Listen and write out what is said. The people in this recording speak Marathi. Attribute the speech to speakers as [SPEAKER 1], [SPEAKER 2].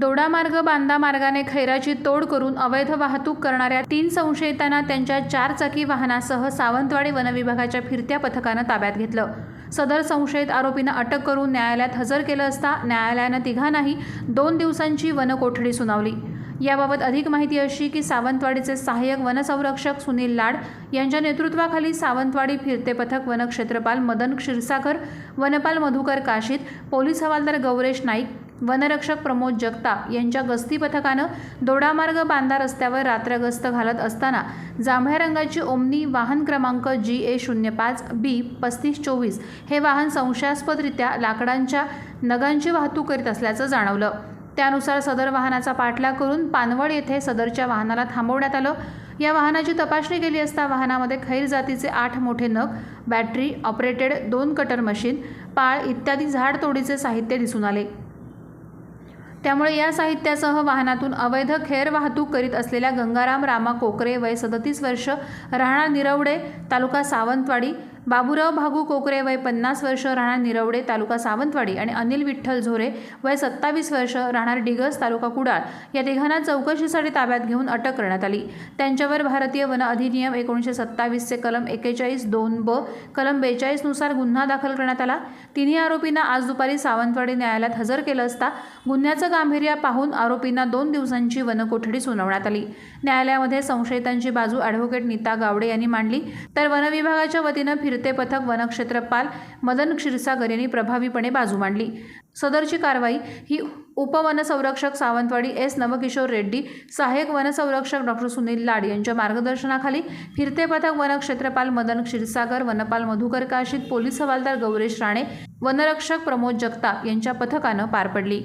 [SPEAKER 1] दोडामार्ग बांदा मार्गाने खैराची तोड करून अवैध वाहतूक करणाऱ्या तीन संशयितांना त्यांच्या चारचाकी वाहनासह सावंतवाडी वनविभागाच्या फिरत्या पथकानं ताब्यात घेतलं. सदर संशयित आरोपींना अटक करून न्यायालयात हजर केलं असता न्यायालयानं तिघांनाही दोन दिवसांची वनकोठडी सुनावली. याबाबत अधिक माहिती अशी की सावंतवाडीचे सहाय्यक वनसंरक्षक सुनील लाड यांच्या नेतृत्वाखाली सावंतवाडी फिरते पथक वनक्षेत्रपाल मदन क्षीरसागर वनपाल मधुकर काशीद पोलीस हवालदार गौरेश नाईक वनरक्षक प्रमोद जगताप यांच्या गस्ती पथकानं दोडामार्ग बांधा रस्त्यावर रात्र गस्त घालत असताना जांभळ्या रंगाची ओमनी वाहन क्रमांक जी ए शून्य पाच बी पस्तीस चोवीस हे वाहन संशयास्पदरित्या लाकडांच्या नगांची वाहतूक करीत असल्याचं जाणवलं. त्यानुसार सदर वाहनाचा पाठलाग करून पानवड येथे सदरच्या वाहनाला थांबवण्यात आलं. या वाहनाची तपासणी केली असता वाहनामध्ये खैर जातीचे आठ मोठे नग बॅटरी ऑपरेटेड दोन कटर मशीन पाळ इत्यादी झाडतोडीचे साहित्य दिसून आले. त्यामुळे या साहित्यासह वाहनातून अवैध खेर वाहतूक करीत असलेल्या गंगाराम रामा कोकरे वय सदतीस वर्ष राहणार निरवडे तालुका सावंतवाडी बाबूराव भागू कोकरे वय पन्नास वर्ष राहणार निरवडे तालुका सावंतवाडी आणि अनिल विठ्ठल झोरे वय सत्तावीस वर्ष राहणार डिगस तालुका कुडाळ. या तिघांना चौकशीसाठी ताब्यात घेऊन अटक करण्यात आली. त्यांच्यावर भारतीय वन अधिनियम एकोणीसशे सत्तावीसचे कलम एकेचाळीस दोन ब कलम बेचाळीसनुसार गुन्हा दाखल करण्यात आला. तिन्ही आरोपींना आज दुपारी सावंतवाडी न्यायालयात हजर केलं असता गुन्ह्याचं गांभीर्य पाहून आरोपींना दोन दिवसांची वनकोठडी सुनावण्यात आली. न्यायालयामध्ये संशयितांची बाजू ॲडव्होकेट नीता गावडे यांनी मांडली. तर वनविभागाच्या वतीनं फिर फिरते पथक वनक्षेत्रपाल मदन क्षीरसागर यांनी प्रभावीपणे बाजू मांडली. सदरची कारवाई ही उपवनसंरक्षक सावंतवाडी एस नवकिशोर रेड्डी सहाय्यक वनसंरक्षक डॉक्टर सुनील लाड यांच्या मार्गदर्शनाखाली फिरते पथक वनक्षेत्रपाल मदन क्षीरसागर वनपाल मधुकर काशीत पोलीस हवालदार गौरेश राणे वनरक्षक प्रमोद जगताप यांच्या पथकानं पार पडली.